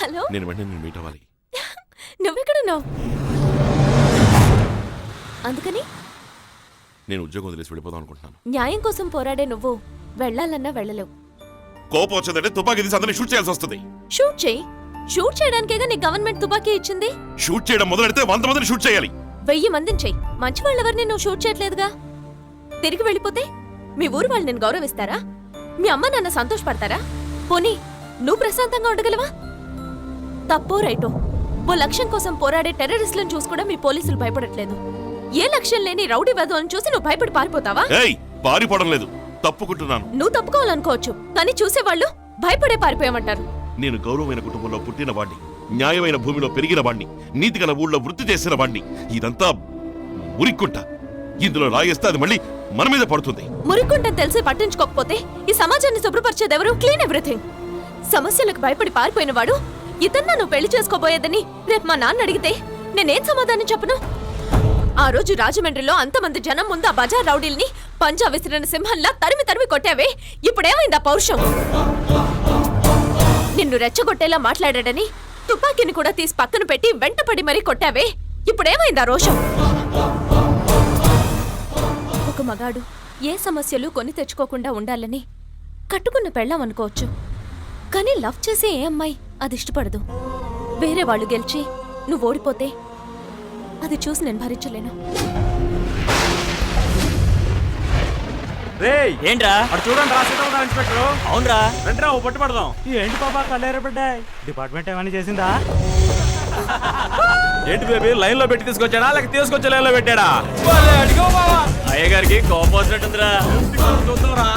Hello? నేను వెంటనే నేను మీట్ అవ్వాలి. నువ్వెక్కడున్నావు? అందుకని? నేను ఉద్యోగం వదిలేసి వెళ్ళిపోదాం అనుకుంటున్నాను. న్యాయం కోసం పోరాడే నువ్వు వెళ్ళాలన్నా వెళ్ళలేవు. కోపం వచ్చిందంటే తుపాకీ తీసి అందరినీ షూట్ చేయాల్సి వస్తుంది. షూట్ చేయి? షూట్ చేయడానికేగా నీ గవర్నమెంట్ తుపాకీ ఇచ్చింది? షూట్ చేయడం మొదలెడితే వంద మందిని షూట్ చేయాలి. వెయ్యి మందిని చెయ్యి మంచి వాళ్ళెవరిని నువ్వు షూట్ చేయట్లేదుగా? తిరిగి వెళ్ళిపోతే మీ ఊరు వాళ్ళు నేను గౌరవిస్తారా? మీ అమ్మ నాన్న సంతోషపడతారా? పోనీ నువ్వు ప్రశాంతంగా ఉండగలవా? తప్పో రైటో? ఓ లక్ష్యం కోసం పోరాడే టెర్రరిస్టులను చూసి కూడా మీ పోలీసులు భయపడట్లేదు. ఏ లక్ష్యం లేని రౌడీ వెధవలను చూసి నువ్వు భయపడి పారిపోతావా? ఏయ్ పారిపోవడం లేదు. తప్పుకుంటున్నాను. నువ్వు తప్పుకోవాలనుకోవచ్చు కానీ చూసేవాళ్ళు భయపడే పారిపోయామంటారు. నేను గౌరవమైన కుటుంబంలో పుట్టిన వాణ్ణి న్యాయమైన భూమిలో పెరిగిన వాణ్ణి నీతిగల ఊళ్ళో వృత్తి చేసిన వాణ్ణి. ఇదంతా ఉరిక్కుంట ఇందులో రాయేస్తే అది మళ్ళీ మన మీద పడుతుంది. మురికుంటని తెలిసి పట్టించుకోకపోతే ఈ సమాజాన్ని శుభ్రపరిచేదెవరు? Clean everything. సమస్యలకు భయపడి పారిపోయిన వాడు ఇతన్న నువ్వు పెళ్ళి చేసుకోబోయేదని రేపు మా నాన్న అడిగితే నేనేం సమాధానం చెప్పను? ఆ రోజు రాజమండ్రిలో అంతమంది జనం ముందు ఆ బజార్ రౌడీల్ని పంజా విసిరిన సింహంలా తరిమి తరిమి కొట్టావే. ఇప్పుడేమైందా పౌరుషం? నిన్ను రెచ్చగొట్టేలా మాట్లాడాడని తుపాకీని కూడా తీసి పక్కన పెట్టి వెంటపడి మరీ కొట్టావే. ఇప్పుడేమైందా రోషం? ఒక మగాడు ఏ సమస్యలు కొని తెచ్చుకోకుండా ఉండాలని కట్టుకున్న పెళ్ళాం అనుకోవచ్చు. కానీ లవ్ చేసే ఏ అమ్మాయి అది ఇష్టపడదు వేరే వాళ్ళు గెలిచి నువ్వు ఓడిపోతే అది చూసి నేను భరించలేను. రేయ్! ఏంట్రా? అటు చూడండి రా సీతా ఉన్నారు ఇన్స్పెక్టర్? అవునరా. రండిరా ఓ పట్టు పడదాం. ఏంటి పాపా డిపార్ట్మెంట్ ఏమైనా చేసిందా? ఏంటి బేబీ లైన్లో పెట్టి తీసుకొచ్చాడా లేక తీసుకొచ్చి లైన్లో పెట్టాడా అయ్య గారికి కోపం వచ్చినట్టుందిరా. చూద్దాంరా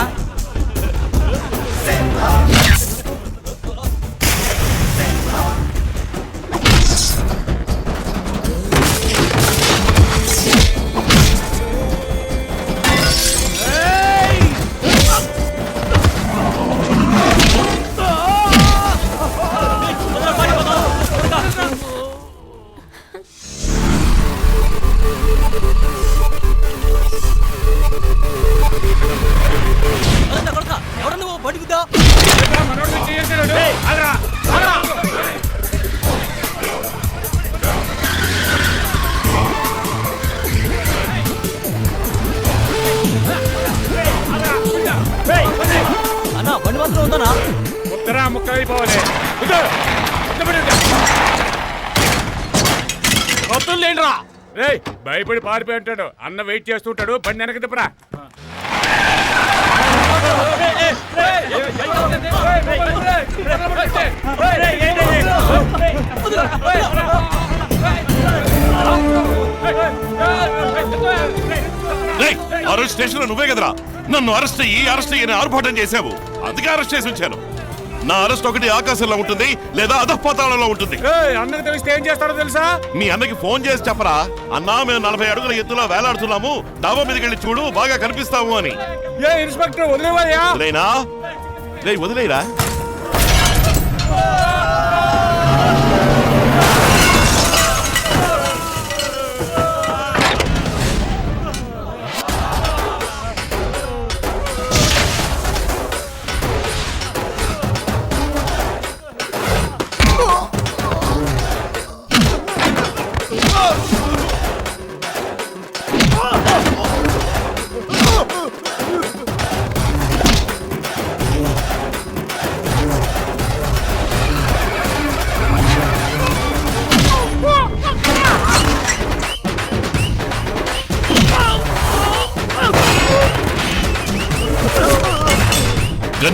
లేండిరా రేయ్ భయపడి పారిపోయి ఉంటాడు అన్న వెయిట్ చేస్తుంటాడు బండి వెనక తిప్పరా. రేయ్, ఆ రోజు స్టేషన్లో నువ్వే కదరా. నన్ను అరెస్ట్ అయ్యి అరెస్ట్ అయ్యి ఆర్భాటం చేశావు. అందుకే అరెస్ట్ చేసి ఉంచాను. నా అరెస్ట్ ఒకటి ఆకాశంలో ఉంటుంది లేదా అధపాతాళంలో ఉంటుంది. అన్నకు తెలిస్తే ఏం చేస్తాడో తెలుసా? మీ అన్నకి ఫోన్ చేసి చెప్పరా? అన్నా మేము నలభై అడుగుల ఎత్తులో వేలాడుతున్నాము. డాబా మీదకి వెళ్ళి చూడు బాగా కనిపిస్తాము అని. ఏ ఇన్స్పెక్టర్ వదిలేవయ్యా వదిలేనా? రే వదిలేరా?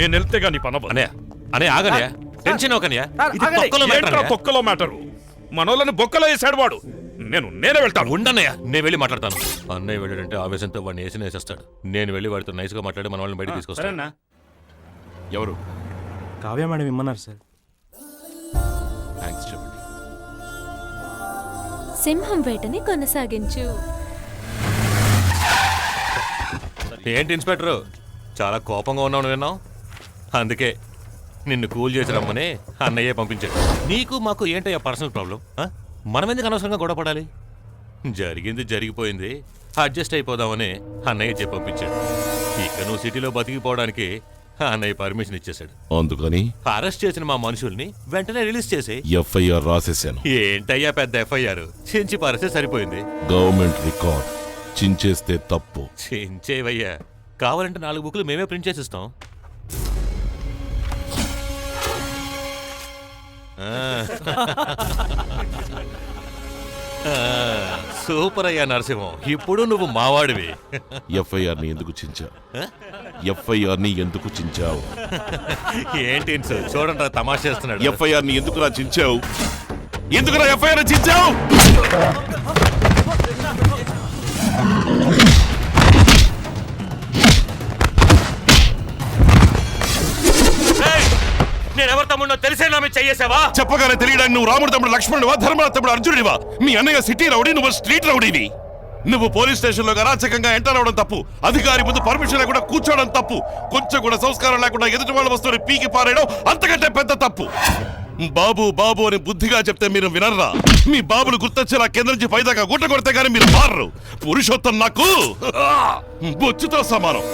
నేను వెళ్తే గాని పనవ అనే అనే ఆగనే టెన్షన్ ఒకనే ఇది తొక్కలో ఏంట్రా అన్నయ్య. తొక్కలో మ్యాటరు? మనోళ్ళని బొక్కలో వేసాడు వాడు. నేను నేనే వెళ్తాను. ఉండన్నయ్య నేను వెళ్ళి మాట్లాడతాను. అన్నయ్య వెళ్ళాడంటే ఆవేశంతో వాడిని వేసి వేసేస్తాడు నేను వెళ్ళి వాడితో నైస్గా మాట్లాడి మన వాళ్ళని బయట తీసుకొస్తాను సరేనా? ఎవరు? కావ్య మేడం ఇమ్మన్నారు సార్. థ్యాంక్స్ చెప్పండి. సింహం వేటని కొనసాగించు. ఏంటి ఇన్స్పెక్టర్? చాలా కోపంగా ఉన్నావు విన్నావు? అందుకే నిన్ను కూల్ చేసి రమ్మని అన్నయ్య పంపించాడు. నీకు మాకు ఏంటయ్యా పర్సనల్ ప్రాబ్లం? మనం ఎందుకు అనవసరంగా గొడవ పడాలి? జరిగింది జరిగిపోయింది. అడ్జస్ట్ అయిపోదామని అన్నయ్య చెప్పి పంపించాడు. ఇక నువ్వు సిటీలో బతికిపోవడానికి అన్నయ్య పర్మిషన్ ఇచ్చేశాడు. అందుకని? అరెస్ట్ చేసిన మా మనుషుల్ని వెంటనే రిలీజ్ చేసి ఎఫ్ఐఆర్ రాసేశాను ఏంటయ్యా పెద్ద ఎఫ్ఐఆర్? చించి పరిస్తే సరిపోయింది. Government record. చించేస్తే తప్పు. చించేవయ్యా. కావాలంటే నాలుగు బుక్లు మేమే ప్రింట్ చేసిస్తాం. సూపర్ అయ్యా నరసింహం. ఇప్పుడు నువ్వు మావాడివి. ఎఫ్ఐఆర్ని ఎందుకు చించావు? ఎఫ్ఐఆర్ని ఎందుకు చించావు? ఏంటి ఇన్సు? చూడండి రా తమాషా చేస్తున్నాడు. ఎఫ్ఐఆర్ని ఎందుకురా చించావు? ఎందుకురా ఎఫ్ఐఆర్ చించావు? తమ్ముడు తెలిసే నా మీద చెయ్యేసావా చెప్పగానే తెలియడానికి నువ్వు రాముడు తమ్ముడు లక్ష్మణుడివా ధర్మరాజు తమ్ముడు అర్జునుడివా? మీ అన్నయ్య సిటీ రౌడీ నువ్వు స్ట్రీట్ రౌడీవి నువ్వు పోలీస్ స్టేషన్లో అరాచకంగా ఎంటర్ అవడం తప్పు. అధికారి ముందు పర్మిషన్ లేకుండా కూర్చోవడం తప్పు. కొంచెం కూడా సంస్కారం లేకుండా ఎదుటి వాళ్ళ వస్తువుని పీకి పారేయడం అంతకంటే పెద్ద తప్పు. బాబు బాబు అని బుద్ధిగా చెప్తే మీరు వినర్రా మీ బాబులు గుర్తొచ్చేలా కేంద్రం నుంచి పైదాకా గుట్ట కొడితే గానీ మీరు మారరు. పురుషోత్తం నాకు బొచ్చుతో సమానం.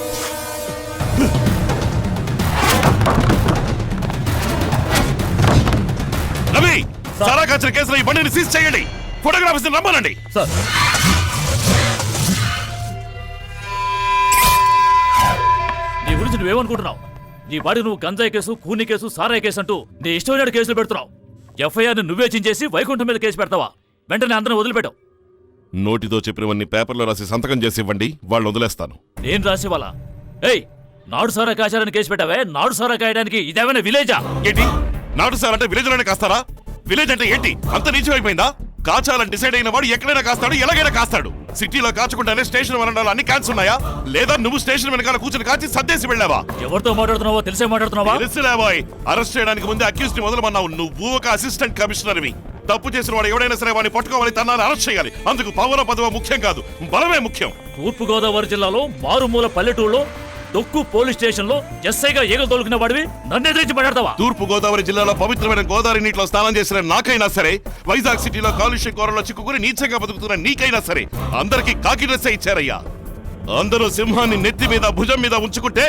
సారా. కాచిన కేసులో ఈ బండిని సీజ్ చేయండి. ఫోటోగ్రాఫర్స్ రమ్మనండి. నీ గురించి నువ్వేమనుకుంటున్నావు నీ వాడికి నువ్వు గంజాయి కేసు కూని కేసు సారాయి కేసు అంటూ నీ ఇష్టమైన కేసులు పెడుతున్నావు. ఎఫ్ఐఆర్ నువ్వే చించేసి వైకుంఠం మీద కేసు పెడతావా? వెంటనే అందరం వదిలిపెట్టావు నోటితో చెప్పినవన్నీ పేపర్లో రాసి సంతకం చేసి ఇవ్వండి వాళ్ళు వదిలేస్తాను. నేను రాసి వాళ్ళ ఏయ్ నాడు సారా కాచారని కేసు పెట్టావే? నాడు సారా కాయడానికి ఇదేమైనా విలేజా? ఏంటి? నాటు సార్ అంటే విలేజ్లోనే కాస్తారా? విలేజ్ అంటే ఏంటి? అంత నీచం అయిపోయిందా కాచాలని డిసైడ్ అయిన వాడు ఎక్కడైనా కాస్తాడు ఎలాగైనా కాస్తాడు. సిటీలో కాచకుండానే స్టేషన్ వరండాలో అన్ని క్యాన్స్ ఉన్నాయా? లేదా నువ్వు స్టేషన్ వెనకాల కూర్చుని కాచి సర్దేసి వెళ్ళావా? ఎవరితో మాట్లాడుతున్నావో తెలిసే మాట్లాడుతున్నావా? తెలుసులే బాయ్. అరెస్ట్ చేయడానికి ముందే అక్యూజ్ని మొదలుమన్నావు నువ్వు ఒక అసిస్టెంట్ కమిషనర్వి. తప్పు చేసిన వాడు ఎవడైనా సరే వాడిని పట్టుకోవాలి తన్నాన్ని అరెస్ట్ చేయాలి. అందుకు పవన పదవ ముఖ్యం కాదు బలమే ముఖ్యం. తూర్పు గోదావరి జిల్లాలో మారుమూల పల్లెటూరులో దొక్కు పోలీస్ స్టేషన్లో ఎస్ఐగా ఈగలు తోలుకున్న వాడివి? నన్ను ఎదిరించి మాట్లాడతావా? తూర్పు గోదావరి జిల్లాలో పవిత్రమైన గోదావరి నీటిలో స్నానం చేసిన నాకైనా సరే వైజాగ్ సిటీలో కాలుష్య కోరలో చిక్కుకుని నీచంగా బతుకుతున్న నీకైనా సరే అందరికీ కాకి డ్రెస్ ఇచ్చారయ్యా. అందరూ సింహాన్ని నెత్తి మీద భుజం మీద ఉంచుకుంటే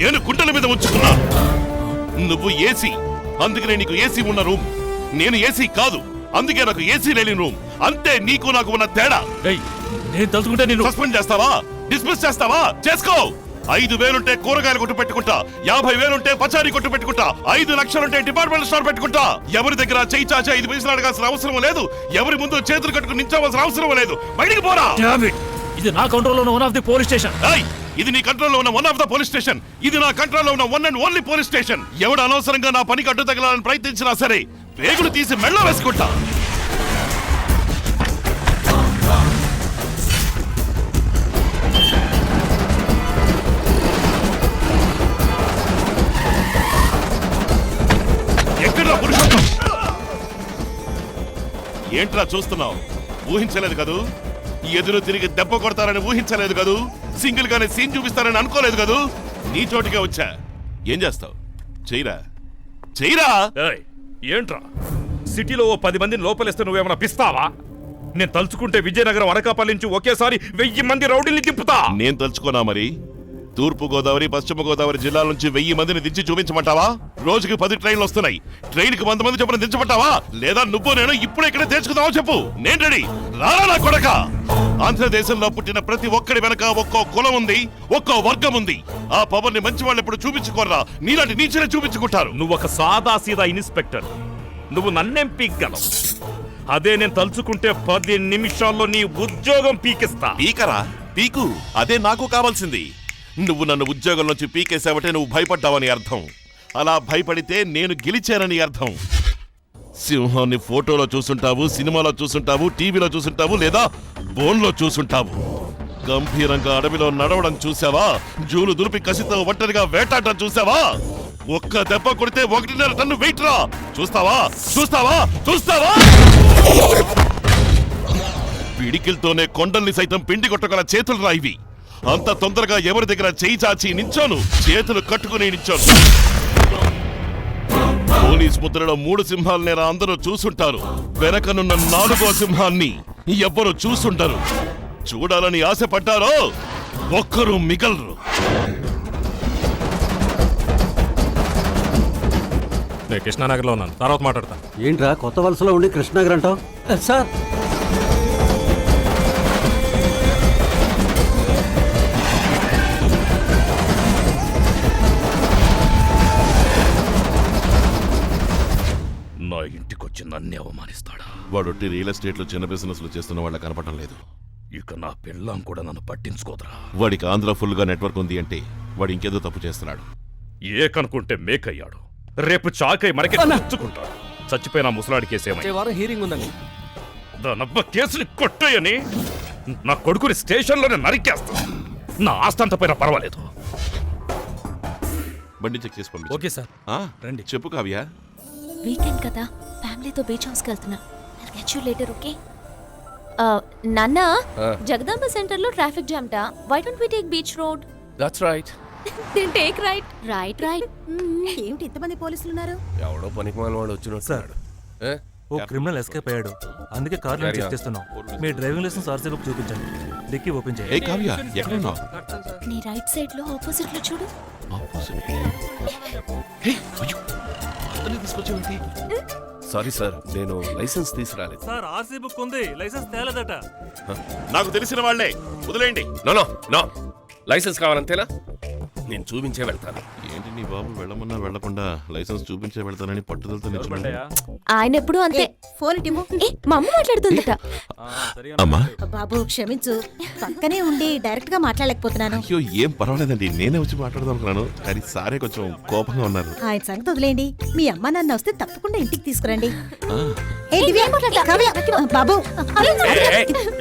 నేను కుండల మీద ఉంచుకున్నా. నువ్వు ఏసీ అందుకనే నీకు ఏసీ ఉన్న రూమ్. నేను ఏసీ కాదు అందుకే నాకు ఏసీ లేని రూమ్. అంతే నీకు నాకు ఉన్న తేడా. ఏయ్ నేను తలుచుకుంటే నేను సస్పెండ్ చేస్తావా? డిస్మిస్ చేస్తావా? చేసుకో! ఐదు వేలుంటే కూరగాయలు కొట్టు పెట్టుకుంటా యాభై వేలుంటే పచారీ కొట్టు పెట్టుకుంటా ఐదు లక్షలుంటే డిపార్ట్మెంట్ స్టోర్ పెట్టుకుంటా. ఎవరి దగ్గర చేయి చాచి ఐదు పైసలు అడగాల్సిన అవసరం లేదు ఎవరి ముందు చేతులు కట్టుకుని నించవలసిన అవసరం లేదు. బయటికి పోరా! ఇది నా కంట్రోల్లో ఉన్న one of the police station ఇది నీ కంట్రోల్లో ఉన్న one of the police station ఇది నా కంట్రోల్లో ఉన్న one and only police station ఎవడు అనవసరంగా నా పనికి అడ్డు తగలాలని ప్రయత్నించినా సరే వేగులు తీసి మెళ్ళ వేసుకుంటా. ఏంట్రా చూస్తున్నావు? ఊహించలేదు కదూ? ఎదురు తిరిగి దెబ్బ కొడతారని ఊహించలేదు కదూ? సింగిల్ గానే సీన్ చూపిస్తారని అనుకోలేదు కదూ? నీ చోటికే వచ్చా. ఏం చేస్తావు? చెయ్యరా? చెయ్యరా? ఏయ్, ఏంట్రా? సిటీలో ఓ పది మందిని లోపలిస్తే నువ్వేమైనా పిస్తావా? నేను తలుచుకుంటే విజయనగరం అనకాపల్లి నుంచి ఒకేసారి వెయ్యి మంది రౌడీల్ని తిప్పుతా నేను తలుచుకోనా మరి? తూర్పు గోదావరి పశ్చిమ గోదావరి జిల్లాల నుంచి వెయ్యి మందిని దించి చూపించమంటావా? రోజుకి పది ట్రైన్లు వస్తున్నాయి. ట్రైన్కి వంద మంది చొప్పున దించమంటావా? లేదా నువ్వు నేను ఇప్పుడు ఇక్కడ తెచ్చుకుందామో చెప్పు. నేను రెడీ. రారా నా కొడక. ఆంధ్రదేశంలో పుట్టిన ప్రతి ఒక్కడి వెనక ఒక్కో కులం ఉంది ఒక్కో వర్గం ఉంది. ఆ పవర్ని మంచి వాళ్ళు ఇప్పుడు చూపించుకోరా నీలాంటి నీచనే చూపించుకుంటారు. నువ్వు ఒక సాదా సీదా ఇన్స్పెక్టర్. నువ్వు నన్నేం పీక్గలవు అదే నేను తలుచుకుంటే పది నిమిషాల్లో నీ ఉద్యోగం పీకిస్తా. పీకరా? పీకు. అదే నాకు కావాల్సింది. నువ్వు నన్ను ఉద్యోగం నుంచి పీకేసావంటే నువ్వు భయపడ్డావని అర్థం. అలా భయపడితే నేను గెలిచానని అర్థం. సింహాన్ని ఫోటోలో చూసుంటావు సినిమాలో చూసుంటావు టీవీలో చూసుంటావు లేదా బోన్లో చూసుంటావు. గంభీరంగా అడవిలో నడవడం చూసావా జూలు దులిపి కసితో ఒంటరిగా వేటాడటం చూసావా ఒక్క దెబ్బ కొడితే ఒకటిన్నర టన్ను వెయిట్ రా. చూస్తావా? చూస్తావా? చూస్తావా? పిడికిల్తోనే కొండల్ని సైతం పిండి కొట్టగల చేతులు రా ఇవి. అంత తొందరగా ఎవరి దగ్గర చేయి చాచి నించోను? చేతులు కట్టుకుని నించోను. పోలీస్ ముద్రలో మూడు సింహాలనేరా అందరూ చూసుంటారు. వెనకనున్న నాలుగో సింహాన్ని ఎవ్వరు చూసుండరు. చూడాలని ఆశపడ్డారో ఒక్కరు మిగలరు. నేను కృష్ణానగర్లో ఉన్నాను. తర్వాత మాట్లాడతా. ఏంట్రా కొత్త వలసలో ఉండి కృష్ణనగర్ అంటావు? సార్ ఇంటికొచ్చి నన్నే అవమానిస్తాడా? వాడొట్టి రియల్ ఎస్టేట్లో చిన్న బిజినెస్ చేస్తున్న వాళ్ళ కనపడడం లేదు. ఇక నా పెళ్ళాం కూడా నన్ను పట్టించుకోదరా. వాడికి ఆంధ్ర ఫుల్గా నెట్వర్క్ ఉంది అంటే వాడు ఇంకేదో తప్పు చేస్తున్నాడు. ఏకనుకుంటే మేకయ్యాడు. రేపు చాకై మనకి నచ్చుకుంటాడు చచ్చిపోయిన ముసలాడి కేసేమై వారం హీరింగ్ ఉందండి. దానబ్బ కేసుని కొట్టేయని నా కొడుకుని స్టేషన్లోనే నరికేస్తా. నా ఆస్తంత పైన పర్వాలేదు. బండి చెక్ చేసి పంపించు. Okay sir. ఆ, రండి. చెప్పు కావ్య. వీకెండ్ కదా? ఫ్యామిలీతో బీచ్ హౌస్కి వెళ్తున్నా. గెట్ యూ లేటర్ ఓకే నాన్న జగదాంబ సెంటర్లో ట్రాఫిక్ జామ్ టా why don't we take beach road that's right then take right right right ఏమిటి ఇంతమంది పోలీసులు ఉన్నారు ఎవడో పనికి వాడు వచ్చినట్టు ఓ క్రిమినల్ ఎస్కేప్ అయ్యాడు. అందుకే చెక్ on. చేస్తున్నాం. మీ డ్రైవింగ్ లైసెన్స్ ఆర్సీ బుక్ చూపించండి. డిక్కీ ఓపెన్ ఏ చేయండి కావ్య ఎక్కడున్నావు? నీ రైట్ సైడ్లో ఆపోజిట్లో చూడు సారీ సార్ నేను లైసెన్స్ తీసుకురాలేదు. సార్ ఆర్సీ బుక్ ఉంది లైసెన్స్ తేలేదట. నాకు తెలిసిన వాళ్ళే వదిలేయండి. నో నో నో లైసెన్స్ కావాలంతేనా? నేను చూపించే వెళ్తాను. ఏంటి నీ బాబు వెళ్ళమన్నా వెళ్ళకుండా లైసెన్స్ చూపించే వెళ్తానని పట్టుదలతో నిల్చున్నాడు. ఆయన ఎప్పుడు అంతే. ఫోన్ ఇటు ఏ మా అమ్మ మాట్లాడుతుందట. అమ్మా? బాబు క్షమించు. పక్కనే ఉండి డైరెక్ట్గా మాట్లాడలేకపోతున్నాను. అయ్యో ఏం పర్వాలేదండి. నేనే వచ్చి మాట్లాడదాం అనుకున్నాను. కానీ సారే కొంచెం కోపంగా ఉన్నారు. ఆయన సంగతి వదిలేయండి. మీ అమ్మ నాన్న వస్తే తప్పకుండా ఇంటికి తీసుకురండి. బాబు.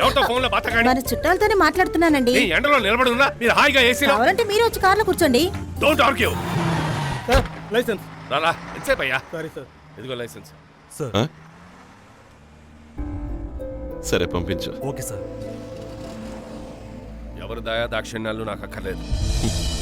ఎవరితో ఫోన్లో బాతకండి మన చుట్టాలతోనే మాట్లాడుతున్నానండి. ఎండలో నిలబడి ఉన్నా మీరు హాయిగా ఏసీలో కావాలంటే మీరు వచ్చి కార్లో కూర్చోండి. డోంట్ ఆర్గ్యూ లైసెన్స్ రాలా ఎంతసేపు అయ్యా సారీ సార్ ఇదిగో లైసెన్స్ సార్ ఆ? సరే పంపించు. ఓకే సార్ ఎవరు దయా దాక్షిణ్యాలు నాకు అక్కర్లేదు.